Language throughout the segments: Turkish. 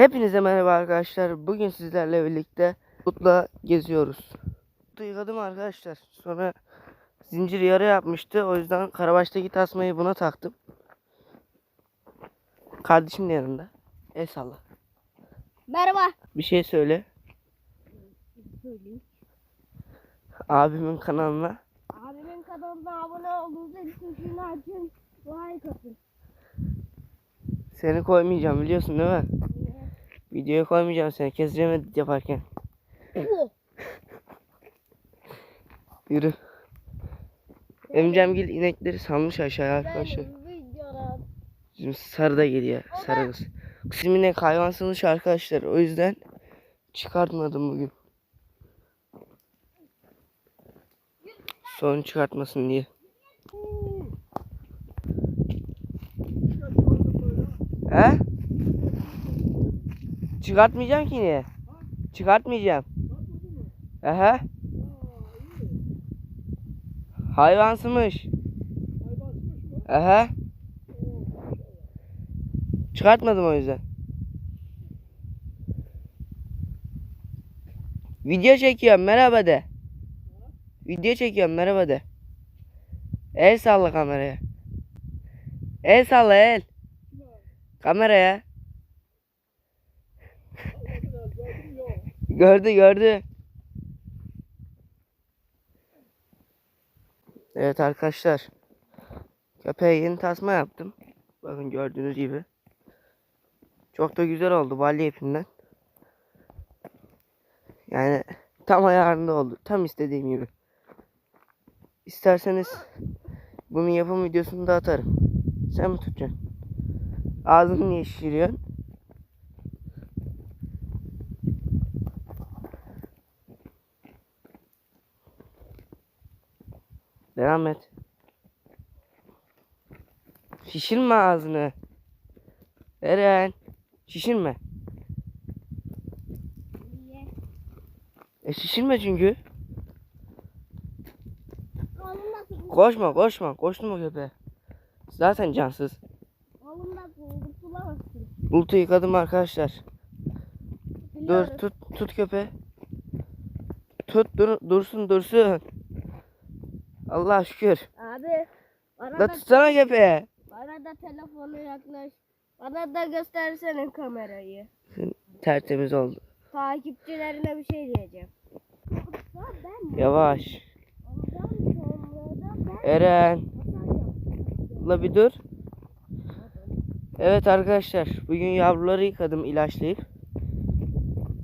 Hepinize merhaba arkadaşlar. Bugün sizlerle birlikte Ut'la geziyoruz. Ut'u yıkadım arkadaşlar. Sonra zincir yarı yapmıştı. O yüzden karabaştaki tasmayı buna taktım. Kardeşim de yanında. El salla. Merhaba. Bir şey söyle. Abimin kanalına. Abimin kanalına abone olduğunuz için şunu açın. Like atın. Seni koymayacağım biliyorsun değil mi? Videoya koymayacağım seni. Keseceğim yaparken. Yürü. Emcemgil inekleri salmış aşağıya arkadaşlar. Bizim sarı da geliyor. Sarı kız. Kızım inek hayvan sığmış arkadaşlar. O yüzden çıkartmadım bugün. Sorun çıkartmasın diye. He? Çıkartmayacağım ki niye? Çıkartmayacağım. Aha. Hayvansımış. Aha. Çıkartmadım o yüzden. Video çekiyorum merhaba de. Video çekiyorum merhaba de. El salla kameraya. El salla el. Kameraya. Gördü gördü. Evet arkadaşlar. Köpeğe yeni tasma yaptım. Bakın gördüğünüz gibi. Çok da güzel oldu balya ipinden. Yani tam ayarında oldu. Tam istediğim gibi. İsterseniz bunun yapım videosunu da atarım. Sen mi tutacaksın? Ağzını niye şişiriyorsun? Devam et. Şişirme ağzını. Eren. Şişirme. Niye? E şişirme çünkü. Koşma koşma. Koşturma köpeğe. Zaten cansız. Oğlumda kurtulamazsın. Bulutu yıkadım arkadaşlar. Dur tut tut köpeği. Tut dur, dursun dursun. Allah şükür. Abi. Bana La da, tutsana köpeği. bana da telefonu yaklaş. Bana da göstersene kamerayı. Tertemiz oldu. Takipçilerine bir şey diyeceğim. Yavaş. da Eren. La bir dur. Evet arkadaşlar. Bugün yavruları yıkadım ilaçlayıp.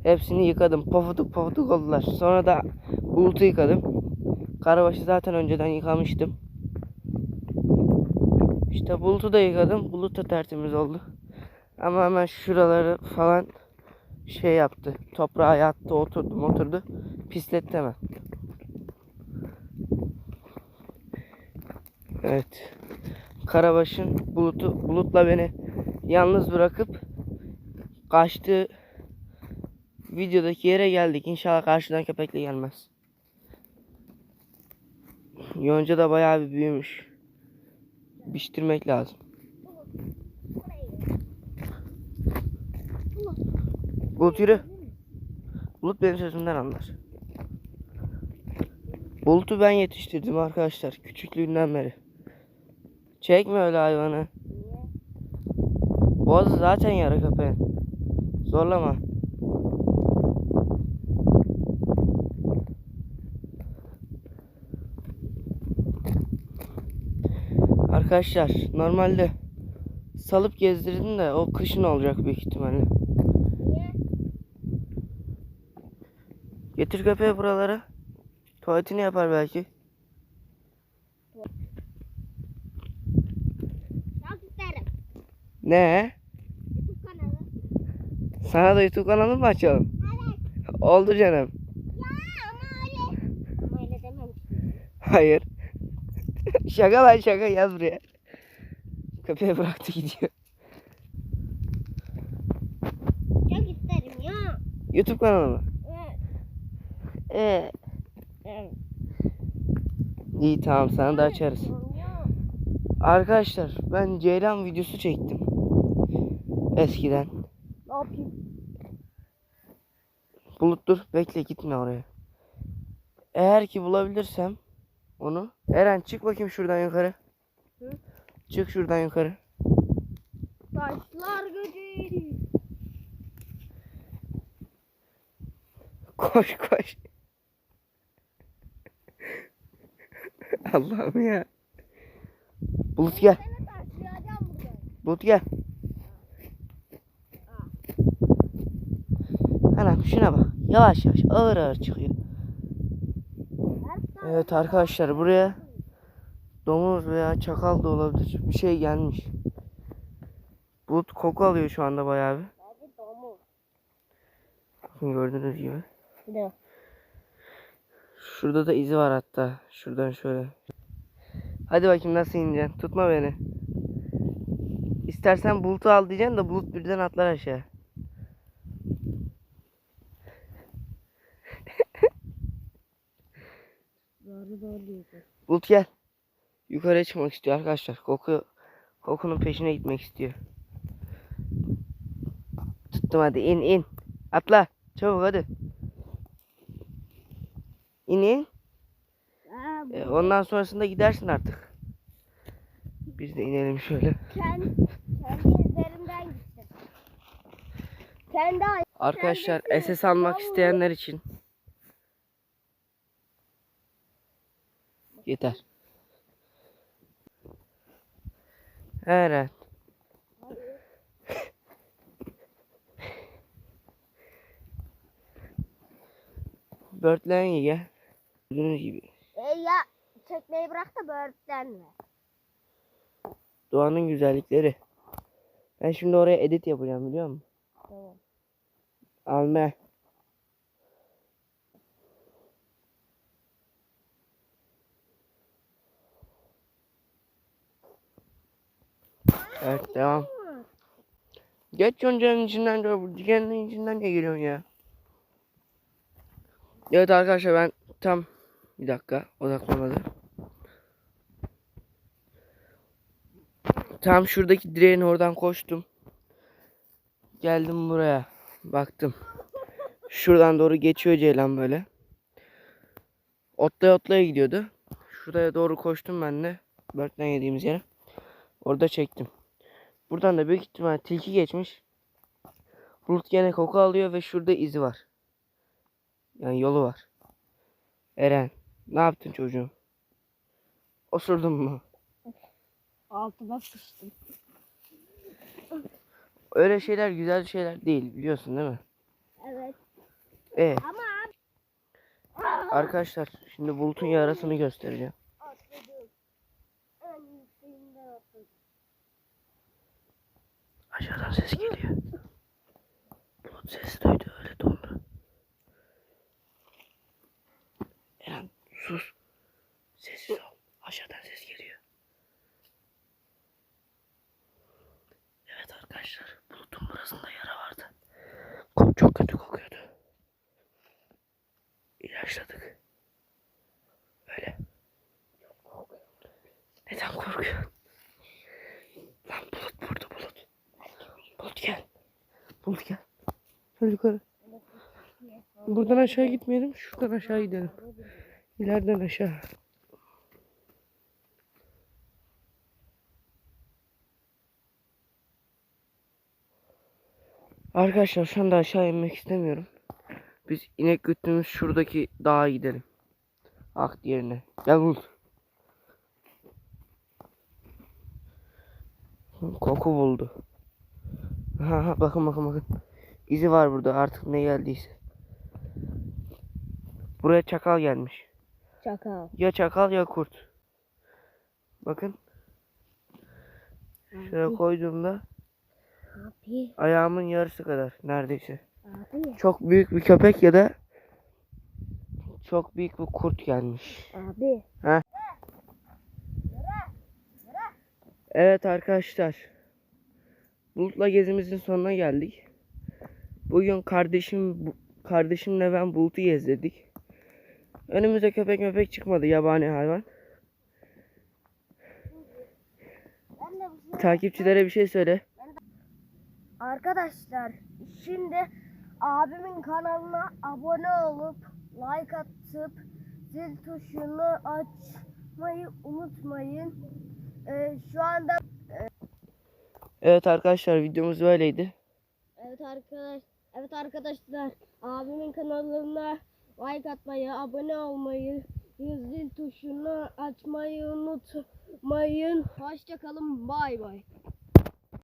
Hepsini yıkadım. Pofuduk pofuduk oldular. Sonra da bulutu yıkadım. Karabaşı zaten önceden yıkamıştım. İşte bulutu da yıkadım. Bulut da tertemiz oldu. Ama hemen şuraları falan şey yaptı. Toprağa yattı, oturdu, oturdu. Pisletti hemen. Evet. Karabaş'ın bulutu, bulutla beni yalnız bırakıp kaçtığı videodaki yere geldik. İnşallah karşıdan köpekle gelmez. Yonca da bayağı bir büyümüş. Biçtirmek lazım. Bulut yürü. Bulut benim sözümden anlar. Bulut'u ben yetiştirdim arkadaşlar. Küçüklüğünden beri. Çekme öyle hayvanı. Boğazı zaten yara köpeğin. Zorlama. Arkadaşlar normalde salıp gezdirdim de o kışın olacak büyük ihtimalle. Niye? Getir köpeği buralara. Tuvaletini yapar belki. Çok isterim. Ne? YouTube kanalı. Sana da YouTube kanalı mı açalım? Evet. Oldu canım. Ya ama öyle. Ama öyle dememiştim. Hayır. Şaka lan şaka yaz buraya. Köpeği bıraktı gidiyor. Çok isterim ya. YouTube kanalı mı? Evet. Ee, Evet. iyi tamam sana da açarız. Arkadaşlar ben Ceylan videosu çektim. Eskiden. Ne yapayım? Bulut dur bekle gitme oraya. Eğer ki bulabilirsem onu. Eren çık bakayım şuradan yukarı. Hı? Çık şuradan yukarı. Taşlar gücü. Koş koş. Allah'ım ya. Bulut gel. Bulut gel. Anam şuna bak. Yavaş yavaş ağır ağır çıkıyor. Evet arkadaşlar buraya domuz veya çakal da olabilir. Bir şey gelmiş. Bulut koku alıyor şu anda bayağı bir. Bakın gördüğünüz gibi. Ne? Şurada da izi var hatta. Şuradan şöyle. Hadi bakayım nasıl ineceksin. Tutma beni. İstersen bulutu al diyeceksin de bulut birden atlar aşağı. Doğru doğru diyorsun. Bulut gel. Yukarıya çıkmak istiyor arkadaşlar. Koku kokunun peşine gitmek istiyor. Tuttum hadi in in. Atla. Çabuk hadi. İn in. Ha, bu E, ondan sonrasında gidersin artık. Biz de inelim şöyle. kendi, kendi izlerimden gittim. Kendi Arkadaşlar Kendisi SS almak isteyenler için yeter. Evet. Börtlen ye. Gördüğünüz gibi E ya çekmeyi bırak da böğürtlenme. doğanın güzellikleri. Ben şimdi oraya edit yapacağım biliyor musun? Tamam. Alme. Evet devam. Geç yoncanın içinden de dikenlerin içinden ne geliyorsun ya? Evet arkadaşlar ben tam bir dakika odaklanmadı. Tam şuradaki direğin oradan koştum. Geldim buraya. Baktım. Şuradan doğru geçiyor Ceylan böyle. Otlaya otlaya gidiyordu. Şuraya doğru koştum ben de. Börtlen yediğimiz yere. Orada çektim. Buradan da büyük ihtimal tilki geçmiş. Bulut gene koku alıyor ve şurada izi var. Yani yolu var. Eren ne yaptın çocuğum? Osurdun mu? Altıma sıçtım. Öyle şeyler güzel şeyler değil biliyorsun değil mi? Evet. Evet Ama arkadaşlar şimdi Bulut'un yarasını göstereceğim. atladım. En yükseğinden atladım. Aşağıdan ses geliyor. Bulut sesi duydu öyle dondu. Eren sus. Sessiz ol. Aşağıdan ses geliyor. Evet arkadaşlar Bulut'un burasında yara vardı. Çok kötü kokuyordu. İlaçladık. Öyle. Neden korkuyorsun? Lan Bulut burada Bulut. Bulut gel. Bulut gel. Yukarı. Buradan aşağı gitmeyelim. Şuradan aşağı gidelim. İleriden aşağı. Arkadaşlar şu anda aşağı inmek istemiyorum. Biz inek güttüğümüz şuradaki dağa gidelim. Ak yerine. Gel Bulut. Koku buldu. Ha, ha, bakın bakın bakın. İzi var burada artık ne geldiyse. Buraya çakal gelmiş. Çakal. Ya çakal ya kurt. Bakın. Şuraya koyduğumda Abi. ayağımın yarısı kadar neredeyse. Abi. Çok büyük bir köpek ya da çok büyük bir kurt gelmiş. Abi. Evet arkadaşlar. Bulut'la gezimizin sonuna geldik. Bugün kardeşim kardeşimle ben Bulut'u gezdirdik. Önümüze köpek möpek çıkmadı yabani hayvan. Takipçilere bir şey söyle. Arkadaşlar şimdi abimin kanalına abone olup like atıp zil tuşunu açmayı unutmayın. Ee, şu anda Evet arkadaşlar videomuz böyleydi. Evet arkadaş, evet arkadaşlar, abimin kanalına like atmayı, abone olmayı, zil tuşunu açmayı unutmayın. Hoşça kalın, bay bay.